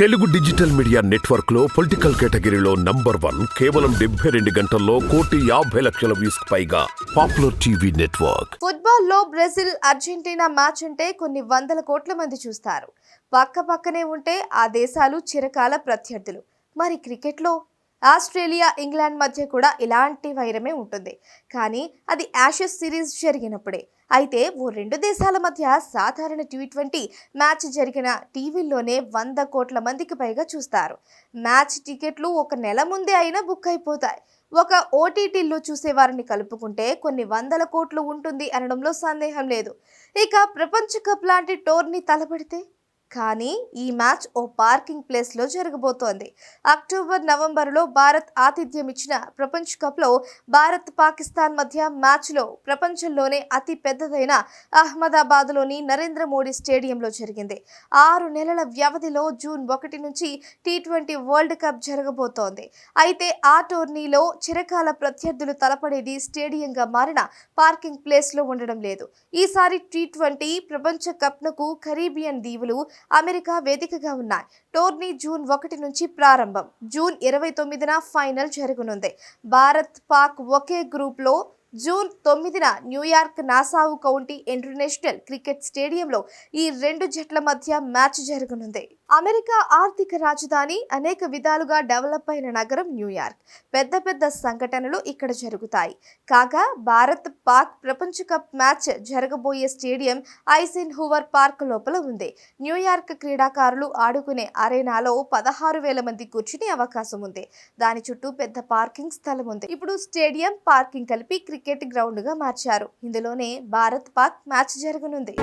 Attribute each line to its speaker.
Speaker 1: Telugu digital media నెట్వర్క్లో political కేటగిరీలో number one కేవలం డెబ్బై రెండు గంటల్లో కోటి యాభై లక్షల వ్యూస్ పైగా పాపులర్ టీవీ నెట్వర్క్.
Speaker 2: ఫుట్బాల్లో బ్రెజిల్ అర్జెంటీనా మ్యాచ్ అంటే కొన్ని వందల కోట్ల మంది చూస్తారు. పక్క పక్కనే ఉంటే ఆ దేశాలు చిరకాల ప్రత్యర్థులు. మరి క్రికెట్లో ఆస్ట్రేలియా ఇంగ్లాండ్ మధ్య కూడా ఇలాంటి వైరమే ఉంటుంది. కానీ అది యాషెస్ సిరీస్ జరిగినప్పుడే. అయితే ఓ రెండు దేశాల మధ్య సాధారణ టీ ట్వంటీ మ్యాచ్ జరిగిన టీవీల్లోనే వంద కోట్ల మందికి పైగా చూస్తారు. మ్యాచ్ టికెట్లు ఒక నెల ముందే అయినా బుక్ అయిపోతాయి. ఒక ఓటీటీలో చూసేవారిని కలుపుకుంటే కొన్ని వందల కోట్లు ఉంటుంది అనడంలో సందేహం లేదు. ఇక ప్రపంచ కప్ లాంటి టోర్ని తలపెడితే? కానీ ఈ మ్యాచ్ ఓ పార్కింగ్ ప్లేస్లో జరగబోతోంది. అక్టోబర్ నవంబర్లో భారత్ ఆతిథ్యం ఇచ్చిన ప్రపంచ కప్లో భారత్ పాకిస్తాన్ మధ్య మ్యాచ్లో ప్రపంచంలోనే అతి పెద్దదైన అహ్మదాబాద్లోని నరేంద్ర మోడీ స్టేడియంలో జరిగింది. ఆరు నెలల వ్యవధిలో జూన్ ఒకటి నుంచి టీ ట్వంటీ వరల్డ్ కప్ జరగబోతోంది. అయితే ఆ టోర్నీలో చిరకాల ప్రత్యర్థులు తలపడేది స్టేడియంగా మారిన పార్కింగ్ ప్లేస్లో ఉండడం లేదు. ఈసారి టీ ట్వంటీ ప్రపంచ కప్నకు కరీబియన్ దీవులు అమెరికా వేదికగా ఉన్నాయి. టోర్నీ జూన్ ఒకటి నుంచి ప్రారంభం. జూన్ ఇరవై తొమ్మిదిన ఫైనల్ జరగనుంది. భారత్ పాక్ ఒకే గ్రూప్లో జూన్ తొమ్మిదిన New York Nassau County International Cricket స్టేడియంలో ఈ రెండు జట్ల మధ్య మ్యాచ్ జరగనుంది. అమెరికా ఆర్థిక రాజధాని అనేక విధాలుగా డెవలప్ అయిన నగరం న్యూయార్క్. పెద్ద పెద్ద సంఘటనలు ఇక్కడ జరుగుతాయి. కాగా భారత్ పాక్ ప్రపంచ కప్ మ్యాచ్ జరగబోయే స్టేడియం ఐసెన్ హూవర్ పార్క్ లోపల ఉంది. న్యూయార్క్ క్రీడాకారులు ఆడుకునే అరేనాలో పదహారు వేల మంది కూర్చునే అవకాశం ఉంది. దాని చుట్టూ పెద్ద పార్కింగ్ స్థలం ఉంది. ఇప్పుడు స్టేడియం పార్కింగ్ కలిపి క్రికెట్ గ్రౌండ్గా మార్చారు. ఇందులోనే భారత్ పాక్ మ్యాచ్ జరగనుంది.